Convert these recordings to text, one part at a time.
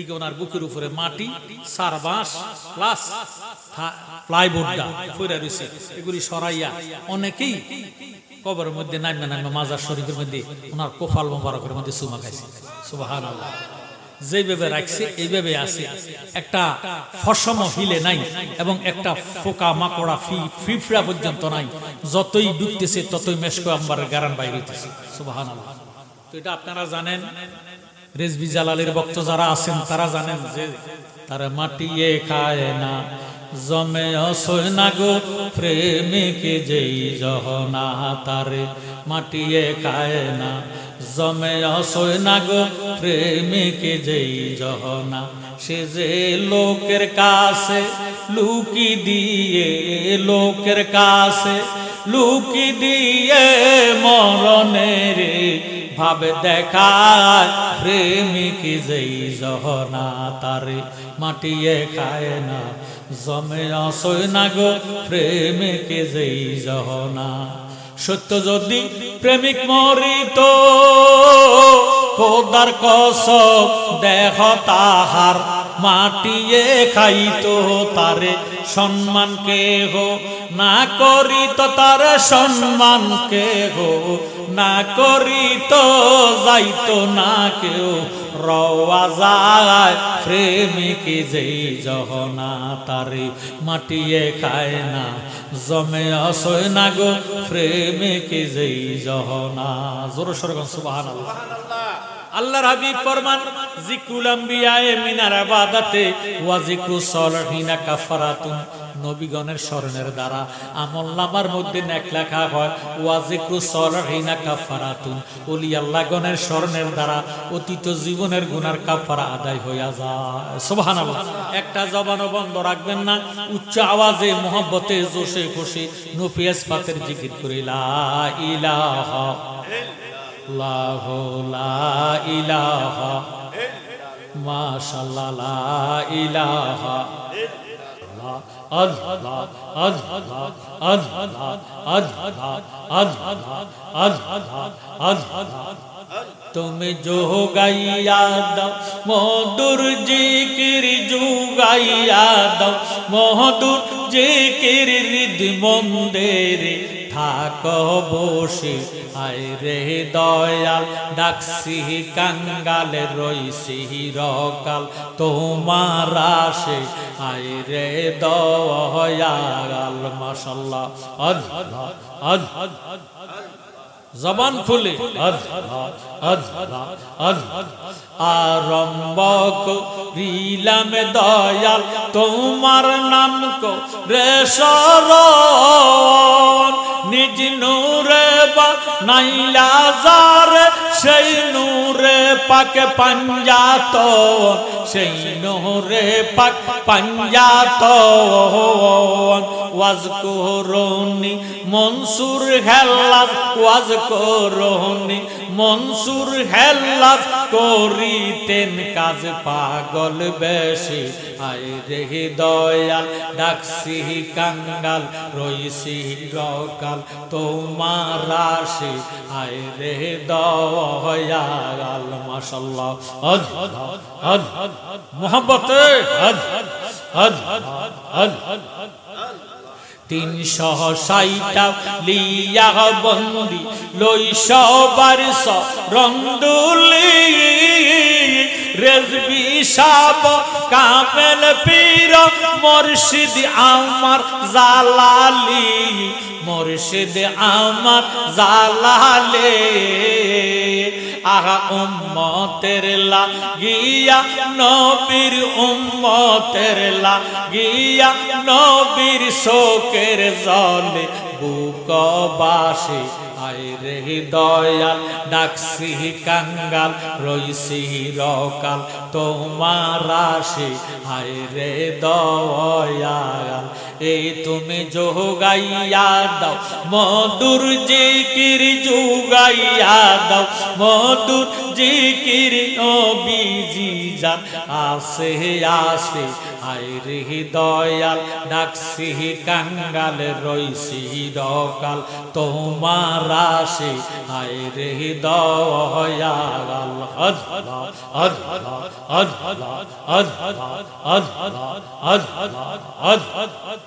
দিকে ওনার বুকের উপরে মাটি সার বাঁশ প্লাস প্লাইবোর্ডটা ফুরে রয়েছে এগুলি সরাইয়া অনেকেই কবরের মধ্যে নামে নামে মাজার শরীফের মধ্যে ওনার কোফাল মোবারকের মধ্যে সুমা খাইছে। সুবাহান যেভাবে রাখছে, এইভাবে আছে। একটা ফসম হিলে নাই এবং একটা ফোকা মাকড়া ফি, ফিফড়া পর্যন্ত নাই। যতই ডুবতেছে, ততই মেশকো আম্বারের গারান বাইরে হইতেছে। সুবাহান তো এটা আপনারা জানেন। রেজবি জালালের ভক্ত যারা আছেন, তারা জানেন যে তারা মাটিয়ে খায় না। জমে অসয় না গো, প্রেমিকে যেই জহনা তারে মাটিয়ে খায় না। জমে অসয় না গো, প্রেমিকে যেই জহনা, সে যে লোকের কাছে লুকি দিয়ে, লোকের কাছে লুকি দিয়ে মরণের ভাবে দেখায় প্রেমিক যেই জহনা তারে মাটিয়ে খায় না। জমে আসয় না গো, প্রেমিক যেই জহনা। সত্য যদি প্রেমিক মরিত, খোদার কস দেহ তাহার মাটিয়ে খাইত তারে। সম্মান কে হো না করিত, তার সম্মান কে হো না করিত যাইতো না কেউ। রওয়া যায় যেই জহনা তারে মাটিয়ে খায় না। জমে আসয় না গো প্রেমিক যেই জহনা। জোর সরগম সুবাহান আল্লাহর হাবিব ফরমান, জিকুল আম্বিয়ায়ে মিনার ইবাদাতে ওয়া জিকরু সালিহিনা কাফারাতুন। নবীগণের স্মরণের দ্বারা। আমল নামার মধ্যে নেক লেখা হয় ওয়া জিকরু সালিহিনা কাফারাতুন ওলি আল্লাহগণের স্মরণের দ্বারা অতীত জীবনের গুনার কাফারা আদায় হইয়া যায়। সুবহানাল্লাহ। একটা জবানও বন্ধ রাখবেন না, উচ্চ আওয়াজে, মোহব্বতে, জোশে খুশি নফিয়াস পাতের জিকির করে। লা ইলাহা আল্লাহ লা ইলাহা মাশাআল্লাহ, লা ইলাহা আল্লাহ আল্লাহ আল্লাহ আল্লাহ আল্লাহ আল্লাহ আল্লাহ তুমি জো গাইয়া দাও মধুর জিকির জুগাইয়া থাক বসে আয় রে দয়াল ডাকসি কাঙ্গাল রইসি রকাল তোমার আসে আয় রে দয়াল মশাল্লাহ আজ আজ আল্লাহ জবান খুলে। আরম্ভ করিলাম দয়াল, তোমার নাম কো রে শরণ নিজ নূরে বা নাইলা যারে, সেই নূরে পাক পাঞ্জাত সেই নূরে পাক পাঞ্জাত ওয়াজ করনি মনসুর হেল্লাস ওয়াজ করনি মনসুর হেল্লাস করিতেন কাজ পাগল বেশি আয় রে দয়াল ডাকসি কাঙ্গাল রইসি রকাল তোমার রাশি আয় রে দয়াল মাশাল্লাহ আদ আদ আদ মোহাম্মতে আদ আদ আদ আদ তিনশহ সাইটা লিয়া বন্দি লই সবার রন্দুলি রেজবি সাব কামেল পীর মুর্শিদ আমার জালালি। মুর্শিদ আমার জালালে। আহা উম্মতের লাগিয়া নবীর উম্মতের লাগিয়া নবীর শোকের জলে বুক বাসে। আয় রে দয়াল ডাকসি কাঙ্গাল রইসি রকাল তোমার আসে। আয় রে দয়াল এই তুমি যোগাইয়া দাও মধুর জিকির যোগাইয়া দাও মধুর জিকির নবীজি জান আসে আসে আয় রে দয়াল ডাকসি কাঙ্গাল রইসি রকাল তোমার আসে হায়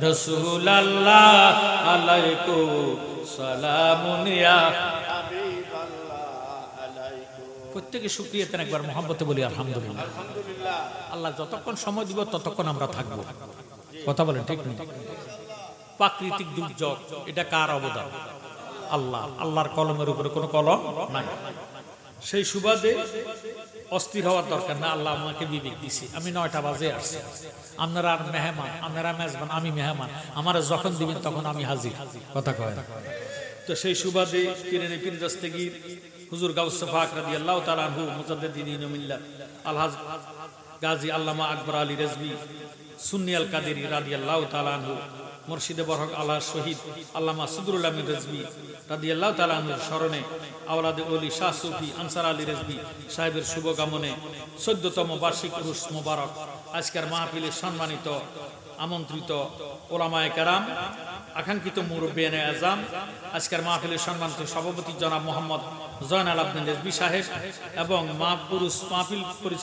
সালাতুনিয়া আল্লাহ আলাইকু সালামুনিয়া প্রত্যেকে শুক্রিয়াতেন একবার মহাব্বতে বলি আলহামদুলিল্লাহ। আল্লাহ যতক্ষণ সময় দিব ততক্ষণ আমরা থাকব। কথা বলেন ঠিক নেই প্রাকৃতিক দুর্যোগ এটা কার অবদান? আল্লাহ। আল্লাহর কলমের উপরে কোনো কলম নাই। সেই সুবাদে অস্থির হওয়ার দরকার না। আল্লাহ আমাকে বিবেক দিছি। আমি নয়টা বাজে আসছি। আপনারা আর মেহমান, আপনারা মেজবান, আমি মেহমান। আমার যখন দিবেন তখন আমি হাজির। কথা কয়। তো সেই সুবাদে কিনে কিরেনে পীর দস্তগীর হুজুর গাউসে ফাক রাদিয়াল্লাহু তাআলা আনহু, মুজাদ্দিদিন মিল্লাত আলহাজ গাজী আল্লামা আকবর আলী রেজবি সুন্নি আল কাদেরী রাদিয়াল্লাহু তাআলা আনহু মুর্শিদে বরহক আল্লাহ শহীদ আল্লামা সুদরুল আমির রেজবি তাআলা আনহুর স্মরণে আওলাদে ওলি শাহ সুফি আনসার আলী রেজবি সাহেবের শুভ কামনে চোদ্দতম বার্ষিক উরুস মোবারক আজকের মাহফিলে সম্মানিত, আমন্ত্রিত ওলামায়ে কেরাম, আকাঙ্ক্ষিত মুরব্বিয়ানে আজম, আজকের মাহফিলের সম্মানিত সভাপতি জনাব মোহাম্মদ জয়নাল আবদিন রেজবি সাহেব এবং মা পুরুষ মাহফিল পরিচালক